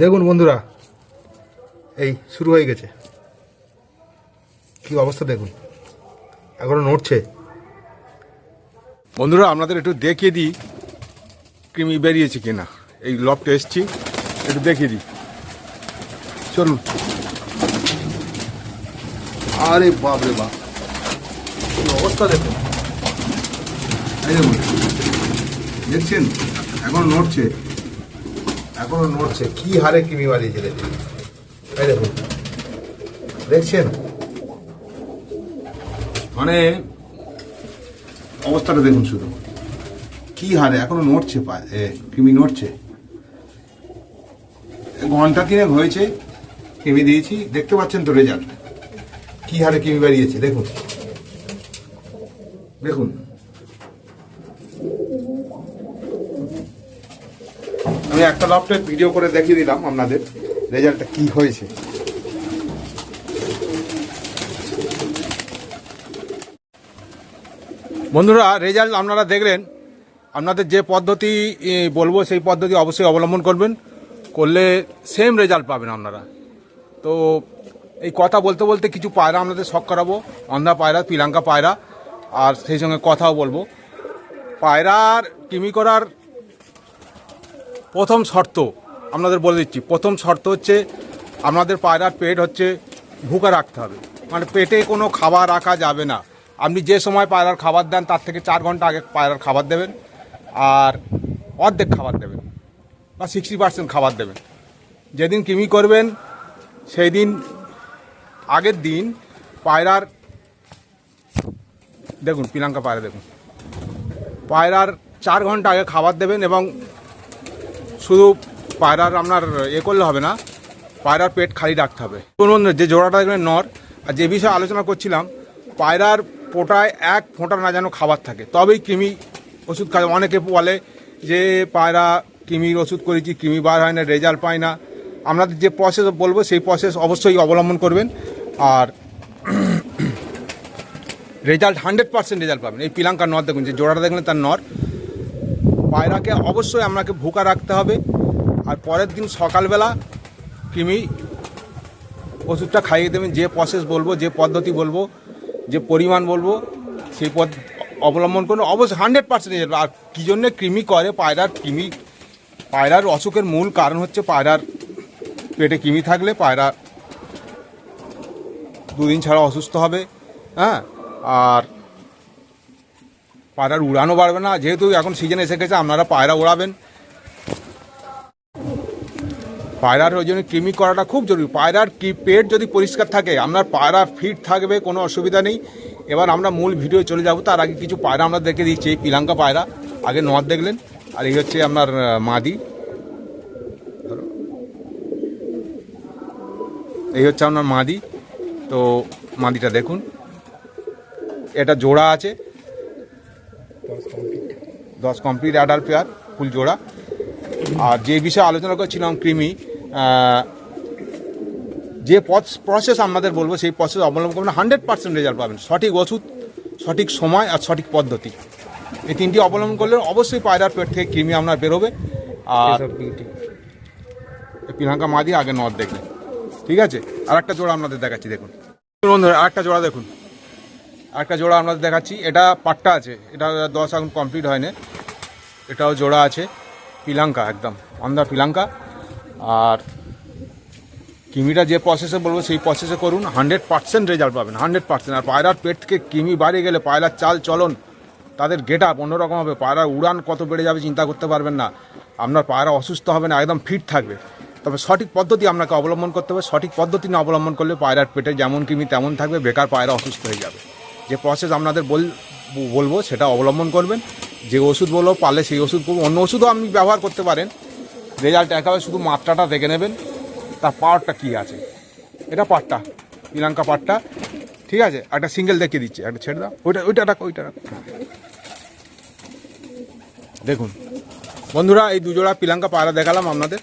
দেখুন বন্ধুরা, এই শুরু হয়ে গেছে। কি অবস্থা দেখুন, এখনও নড়ছে। বন্ধুরা, আপনাদের একটু দেখিয়ে দিই কৃমি বেরিয়েছে কিনা। এই লবটা এসছি, একটু দেখিয়ে দিই। চলুন। আরে বাপ। রে বাপ অবস্থা দেখুন, দেখছেন? এখন নড়ছে। এখনও নড়ছে। কি হারে কৃমি বাড়িয়েছে দেখুন দেখুন। দেখছেন? মানে অবস্থাটা দেখুন শুধু। কি হারে? এখনও নড়ছে কৃমি নড়ছে। ঘণ্টা তিনেক হয়েছে, কৃমি দিয়েছি। দেখতে পাচ্ছেন তো রেজাল্ট কি হারে কৃমি বাড়িয়েছে? দেখুন। দেখুন। আমি একটা লফটের ভিডিও করে দেখিয়ে দিলাম আপনাদের, রেজাল্টটা কি হয়েছে। বন্ধুরা, রেজাল্ট আপনারা দেখলেন। আপনাদের যে পদ্ধতি বলব সেই পদ্ধতি অবশ্যই অবলম্বন করবেন। করলে সেম রেজাল্ট পাবেন আপনারা। তো এই কথা বলতে বলতে কিছু পায়রা আপনাদের শখ করাবো। অন্ধা পায়রা পিলাঙ্কা পায়রা, আর সেই সঙ্গে কথাও বলব। পায়রার, কিমি করার প্রথম শর্ত আপনাদের বলে দিচ্ছি, প্রথম শর্ত হচ্ছে আপনাদের পায়রার পেট হচ্ছে ভুকা রাখতে হবে। মানে পেটে কোনো খাবার রাখা যাবে না। আপনি যে সময় পায়রার খাবার দেন, তার থেকে চার ঘণ্টা আগে পায়রার খাবার দেবেন আর অর্ধেক খাবার দেবেন বা সিক্সটি পার্সেন্ট খাবার দেবেন। যেদিন কিমি করবেন সেই দিন আগের দিন পায়রার, দেখুন পিলাঙ্কা পায়রা দেখুন। পায়রার চার ঘণ্টা আগে খাবার দেবেন এবং শুধু পায়রার আপনার এ করলে হবে না, পায়রার পেট খালি রাখতে হবে। বলুন যে জোড়াটা দেখবেন নর, আর যে বিষয়ে আলোচনা করছিলাম, পায়রার পোটায় এক ফোঁটা না যেন খাবার থাকে। তবেই কৃমি ওষুধ খায়। অনেকে বলে যে, পায়রা কৃমির ওষুধ করেছি, কৃমি বার হয় না, রেজাল্ট পায় না। আপনাদের যে প্রসেস বলব, সেই প্রসেস অবশ্যই অবলম্বন করবেন। আর রেজাল্ট হান্ড্রেড পার্সেন্ট রেজাল্ট পাবেন। এই পিলাঙ্কার নর দেখুন, যে জোড়াটা দেখলেন তার নর। পায়রাকে অবশ্যই আপনাকে ভুকা রাখতে হবে। আর পরের দিন সকালবেলা কৃমি ওষুধটা খাইয়ে দেবেন। যে প্রসেস বলব, যে পদ্ধতি বলব, যে পরিমাণ বলব, সেই পদ অবলম্বন করুন। অবশ্যই হান্ড্রেড পার্সেন্ট আর কী জন্যে কৃমি করে পায়রার কৃমি, পায়রার অসুখের মূল কারণ হচ্ছে পায়রার পেটে কৃমি থাকলে পায়রা দুদিন ছাড়া অসুস্থ হবে। হ্যাঁ? আর পায়রার উড়ানো বাড়বে না। যেহেতু এখন সিজন এসে গেছে, আপনারা পায়রা উড়াবেন। পায়রার ওই জন্য কৃমি করাটা খুব জরুরি। পায়রার কি পেট যদি পরিষ্কার থাকে, আপনার পায়রা ফিট থাকবে, কোনো অসুবিধা নেই। এবার আমরা মূল ভিডিও চলে যাব। তার আগে কিছু পায়রা আমরা দেখে দিচ্ছি, এই পিলাঙ্কা পায়রা। আগে নদ দেখলেন, আর এই হচ্ছে আপনার মাদি। এই হচ্ছে আপনার মাদি। তো মাদিটা দেখুন। এটা জোড়া আছে। দশ কমপ্লিট অ্যাডাল পেয়ার ফুল জোড়া। আর যে বিষয়ে আলোচনা করছিলাম কৃমি যে প্রসেস আপনাদের বলব সেই প্রসেস অবলম্বন করবেন হান্ড্রেড পার্সেন্ট রেজাল্ট পাবেন। সঠিক ওষুধ সঠিক সময় আর সঠিক পদ্ধতি। এই তিনটি অবলম্বন করলে অবশ্যই পায়রার পেট থেকে কৃমি আপনার বেরোবে আর এই পিনাঙ্কা মাদি আগে নদ দেখলেন। ঠিক আছে? আর একটা জোড়া আপনাদের দেখাচ্ছি দেখুন। বন্ধুরা আর একটা জোড়া দেখুন। আরেকটা জোড়া আপনাদের দেখাচ্ছি। এটা পাট্টা আছে। এটা দশ এখন কমপ্লিট হয়নি। এটাও জোড়া আছে। পিলাঙ্কা একদম। অন্ধা পিলাঙ্কা। আর কিমিটা যে প্রসেসে বলব, সেই প্রসেসে করুন। হান্ড্রেড পার্সেন্ট রেজাল্ট পাবেন। হান্ড্রেড পার্সেন্ট আর পায়রার পেট থেকে কিমি বাড়িয়ে গেলে, পায়রার চাল চলন, তাদের গেট আপ অন্যরকম হবে। পায়রার উড়ান কত বেড়ে যাবে চিন্তা করতে পারবেন না। আপনার পায়রা অসুস্থ হবে না, একদম ফিট থাকবে। তবে সঠিক পদ্ধতি আপনাকে অবলম্বন করতে হবে। সঠিক পদ্ধতি না অবলম্বন করলে পায়রার পেটে যেমন কিমি, তেমন থাকবে। বেকার পায়রা অসুস্থ হয়ে যাবে। যে প্রসেস আপনাদের বল বলব সেটা অবলম্বন করবেন। যে ওষুধ বলব পারলে সেই ওষুধ করব অন্য ওষুধও আপনি ব্যবহার করতে পারেন। রেজাল্ট একেবারে শুধু মাত্রাটা দেখে নেবেন তার পাওয়ারটা কী আছে। এটা পাটটা শ্রীলঙ্কা পাটটা। ঠিক আছে একটা সিঙ্গেল দেখিয়ে দিচ্ছি একটা ছেড়ে দাও। ওইটা ওইটা রাখো ওইটা রাখো। দেখুন বন্ধুরা এই দুজোড়া পিলাঙ্কা পায়রা দেখালাম আপনাদের।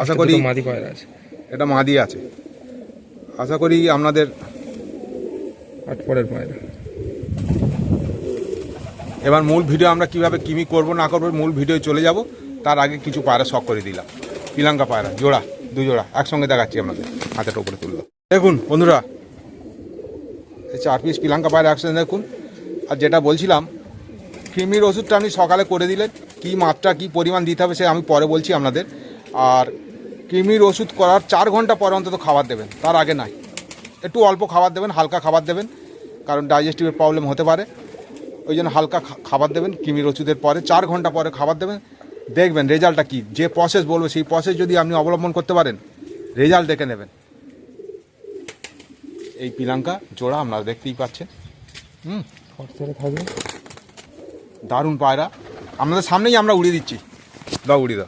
আশা করি মাদি পায়রা আছে। এটা মাদি আছে। আশা করি আপনাদের আট পরের পায়রা এবার মূল ভিডিও আমরা কীভাবে কিমি করব, না করব, মূল ভিডিও চলে যাব। তার আগে কিছু পায়রা শখ করে দিলাম। শ্রীলঙ্কা পায়রা, জোড়া, দু জোড়া, একসঙ্গে দেখাচ্ছি আপনাদের হাতের উপরে তুললো। দেখুন, বন্ধুরা, এই চার পিস শ্রীলঙ্কা পায়রা একসঙ্গে দেখুন। আর যেটা বলছিলাম, কৃমির ওষুধটা আপনি সকালে করে দিলেন, কী মাত্রা, কী পরিমাণ দিতে হবে, সে আমি পরে বলছি আপনাদের। আর কৃমির ওষুধ করার চার ঘণ্টা পরে অন্তত খাবার দেবেন, তার আগে নাই। একটু অল্প খাবার দেবেন, হালকা খাবার দেবেন, কারণ ডাইজেস্টিভের প্রবলেম হতে পারে। ওই জন্য হালকা খাবার দেবেন কৃমির ওষুধের পরে চার ঘণ্টা পরে খাবার দেবেন। দেখবেন রেজাল্টটা কী? যে প্রসেস বলব, সেই প্রসেস যদি আপনি অবলম্বন করতে পারেন, রেজাল্ট দেখে নেবেন। এই পিলাঙ্কা জোড়া আপনারা দেখতেই পাচ্ছেন। হুম। দারুণ পায়রা। আপনাদের সামনেই আমরা উড়িয়ে দিচ্ছি। দাও, উড়িয়ে দাও।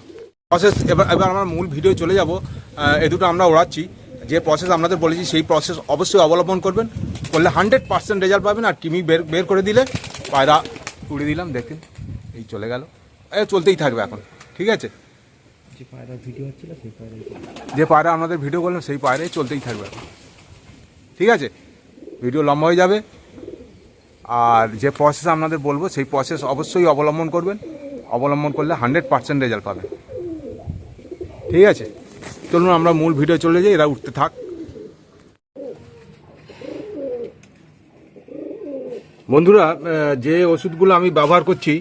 প্রসেস এবার এবার আমরা মূল ভিডিও চলে যাব। এ দুটো আমরা ওড়াচ্ছি। যে প্রসেস আপনাদের বলেছি সেই প্রসেস অবশ্যই অবলম্বন করবেন। করলে হান্ড্রেড পার্সেন্ট রেজাল্ট পাবেন আর কিমি বের বের করে দিলে পায়রা উড়িয়ে দিলাম দেখেন এই চলে গেল। এ চলতেই থাকবে এখন ঠিক আছে? যে পায়রা আমাদের ভিডিও করলাম সেই পায়রাই চলতেই থাকবে এখন। ঠিক আছে? ভিডিও লম্বা হয়ে যাবে। আর যে প্রসেস আপনাদের বলব সেই প্রসেস অবশ্যই অবলম্বন করবেন। অবলম্বন করলে হান্ড্রেড পার্সেন্ট রেজাল্ট পাবেন। ঠিক আছে? চলুন, আমরা মূল ভিডিও চলে যাই, এরা উঠতে থাক। বন্ধুরা যে ওষুধগুলো আমি ব্যবহার করছি,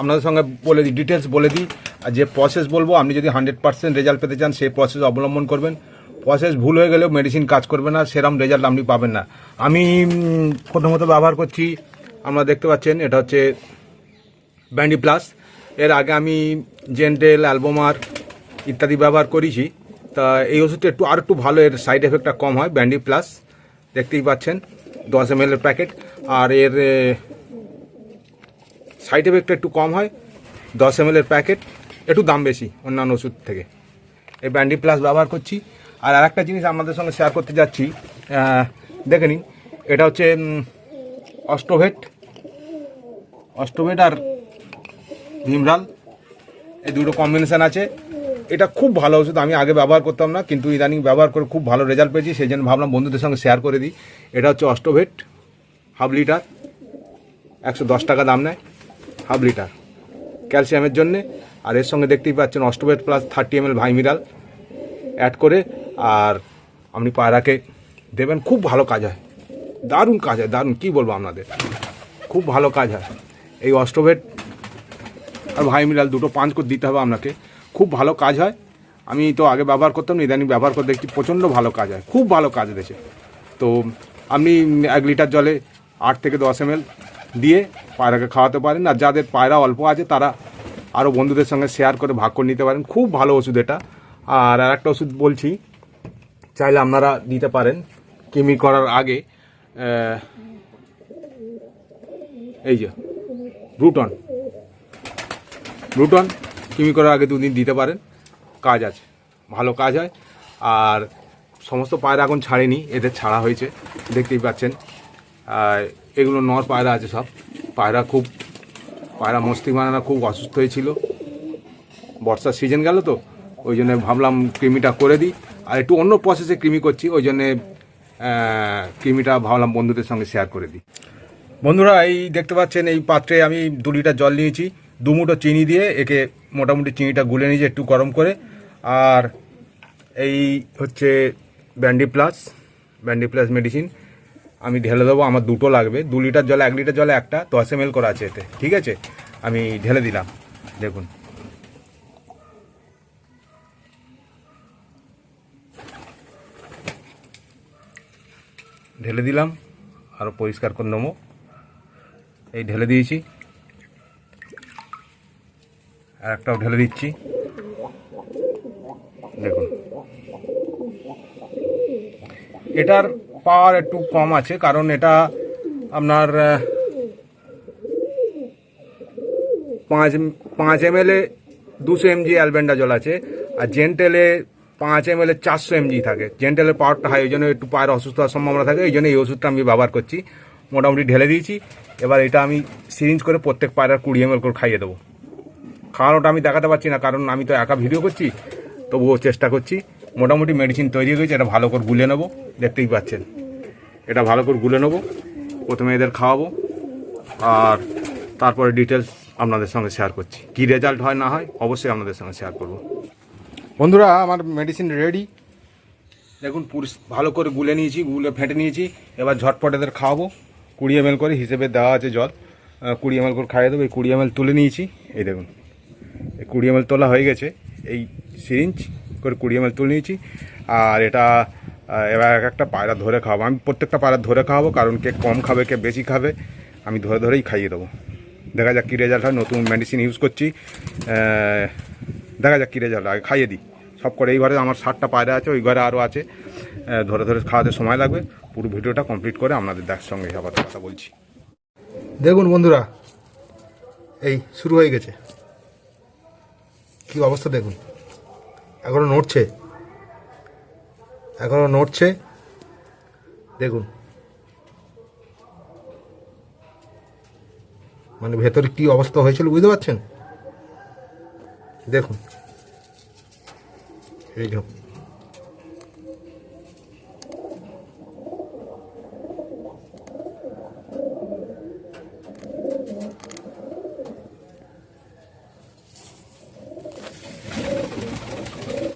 আপনাদের সঙ্গে বলে দিই ডিটেলস বলে দিই, আর যে প্রসেস বলব, আপনি যদি হান্ড্রেড পার্সেন্ট রেজাল্ট পেতে চান, সেই প্রসেস অবলম্বন করবেন। প্রসেস ভুল হয়ে গেলেও মেডিসিন কাজ করবে না, সেরম রেজাল্ট আপনি পাবেন না। আমি প্রথমত ব্যবহার করছি, আপনারা দেখতে পাচ্ছেন, এটা হচ্ছে ব্যান্ডি প্লাস এর আগে আমি জেন্টেল অ্যালবোমার ইত্যাদি ব্যবহার করেছি। তা এই ওষুধটা একটু আর একটু ভালো, এর সাইড এফেক্টটা কম হয় ব্যান্ডি প্লাস দেখতেই পাচ্ছেন, দশ এম এর প্যাকেট আর এর সাইড এফেক্টটা একটু কম হয়, দশ এম এর প্যাকেট একটু দাম বেশি অন্যান্য ওষুধ থেকে। এই ব্যান্ডি প্লাস ব্যবহার করছি, আর আরেকটা জিনিস আমাদের সঙ্গে শেয়ার করতে যাচ্ছি দেখে নিন, এটা হচ্ছে অস্টোভেট অস্টোভেট আর ভীমরাল এই দুটো কম্বিনেশান আছে। এটা খুব ভালো ওষুধ, আমি আগে ব্যবহার করতাম না, কিন্তু ইদানিং ব্যবহার করে খুব ভালো রেজাল্ট পেয়েছি, সেই জন্য ভাবলাম বন্ধুদের সঙ্গে শেয়ার করে দিই। এটা হচ্ছে অষ্টভেট, হাফ লিটার, একশো দশ টাকা দাম নেয়, হাফ লিটার। ক্যালসিয়ামের জন্যে, আর এর সঙ্গে দেখতেই পাচ্ছেন অষ্টভেট প্লাস থার্টি এম এল ভাইমিরাল অ্যাড করে, আর আপনি পায়রাকে দেবেন, খুব ভালো কাজ হয়। দারুণ কাজ হয়, দারুণ, কী বলব আপনাদের? খুব ভালো কাজ হয়। এই অষ্টভেট আর ভাই মিনাল দুটো পাঁচ করে দিতে হবে আপনাকে। খুব ভালো কাজ হয়। আমি তো আগে ব্যবহার করতাম না ইদানিং ব্যবহার করে দেখছি প্রচণ্ড ভালো কাজ হয়, খুব ভালো কাজ দেশে। তো আপনি এক লিটার জলে আট থেকে দশ এম দিয়ে পায়রাকে খাওয়াতে পারেন, আর যাদের পায়রা অল্প আছে তারা আরও বন্ধুদের সঙ্গে শেয়ার করে ভাগ করে নিতে পারেন। খুব ভালো ওষুধ এটা। আর আর একটা ওষুধ বলছি, চাইলে আপনারা দিতে পারেন। কিমি করার আগে এই যে ব্রুটন ব্রুটন কিমি করার আগে দুদিন দিতে পারেন। কাজ আছে, ভালো কাজ হয়। আর সমস্ত পায়রা এখন ছাড়েনি, এদের ছাড়া হয়েছে, দেখতেই পাচ্ছেন। এগুলো নর পায়রা আছে সব। পায়রা খুব, পায়রা মস্তি মানানা খুব অসুস্থ হয়েছিল। বর্ষার সিজন গেল তো, ওই জন্য ভাবলাম কৃমিটা করে দিই। আর একটু অন্য প্রসেসে কৃমি করছি, ওই জন্যে কৃমিটা ভাবলাম বন্ধুদের সঙ্গে শেয়ার করে দিই। বন্ধুরা, এই দেখতে পাচ্ছেন, এই পাত্রে আমি দু লিটার জল নিয়েছি দু মুঠো চিনি দিয়ে একে মোটামুটি চিনিটা গুলে নিয়েছি একটু গরম করে, আর এই হচ্ছে ব্যান্ডি প্লাস ব্যান্ডি প্লাস মেডিসিন আমি ঢেলে দেবো, আমার দুটো লাগবে। দু লিটার জলে, এক লিটার জলে একটা দশ এম করা আছে এতে, ঠিক আছে? আমি ঢেলে দিলাম, দেখুন। ঢেলে দিলাম আরও পরিষ্কার করে নেব। এই ঢেলে দিয়েছি। আর একটাও ঢেলে দিচ্ছি। দেখুন। এটার পাওয়ার একটু কম আছে, কারণ এটা আপনার পাঁচ পাঁচ এম এলে দুশো এমজি অ্যালবেন্ডা জল আছে, আর জেন্টেলে পাঁচ এম এল চারশো এমজি থাকে। জেন্টেলের পাওয়ারটা হাই ওই জন্য একটু পায়ের অসুস্থ হওয়ার সম্ভাবনা থাকে, এই জন্য এই ওষুধটা আমি ব্যবহার করছি। মোটামুটি ঢেলে দিয়েছি। এবার এটা আমি সিরিঞ্জ করে প্রত্যেক পায়রার কুড়ি এম করে খাইয়ে দেবো। খাওয়ানোটা আমি দেখাতে পারছি না, কারণ আমি তো একা ভিডিও করছি, তবুও চেষ্টা করছি। মোটামুটি মেডিসিন তৈরি হয়ে গেছে, এটা ভালো করে গুলে নেব, দেখতেই পাচ্ছেন। এটা ভালো করে গুলে নেব, প্রথমে এদের খাওয়াবো, আর তারপরে ডিটেলস আপনাদের সঙ্গে শেয়ার করছি। কী রেজাল্ট হয়, না হয়, অবশ্যই আপনাদের সঙ্গে শেয়ার করব। বন্ধুরা, আমার মেডিসিন রেডি দেখুন পুরুষ ভালো করে গুলে নিয়েছি, গুলে ফেটে নিয়েছি। এবার ঝটপট এদের খাওয়াবো। কুড়ি এম করে হিসেবে দেওয়া আছে জল। কুড়ি এম করে খাইয়ে দেবো, এই কুড়ি এম তুলে নিয়েছি। এই দেখুন। কুড়ি এম তোলা হয়ে গেছে। এই সিরিঞ্জ করে কুড়ি এম তুলে নিয়েছি। আর এটা এবার এক একটা পায়রা ধরে খাওয়াবো। আমি প্রত্যেকটা পায়রা ধরে খাওয়াবো, কারণ কে কম খাবে, কে বেশি খাবে, আমি ধরে ধরেই খাইয়ে দেবো। দেখা যাক কী রেজাল্ট হয়, নতুন মেডিসিন ইউজ করছি। দেখা যাক কী রেজাল্ট আগে খাইয়ে দিই। সব করে এই ঘরে আমার ষাটটা পায়রা আছে, ওই ঘরে আরও আছে। ধরে ধরে খাওয়াতে সময় লাগবে। পুরো ভিডিওটা কমপ্লিট করে আপনাদের দেখ, সঙ্গে আবার কথা বলছি। দেখুন বন্ধুরা, এই শুরু হয়ে গেছে। কি অবস্থা দেখুন। এখনও নড়ছে। এখনও নড়ছে। দেখুন। মানে ভেতরে কি অবস্থা হয়েছিল বুঝতে পারছেন? দেখুন। এই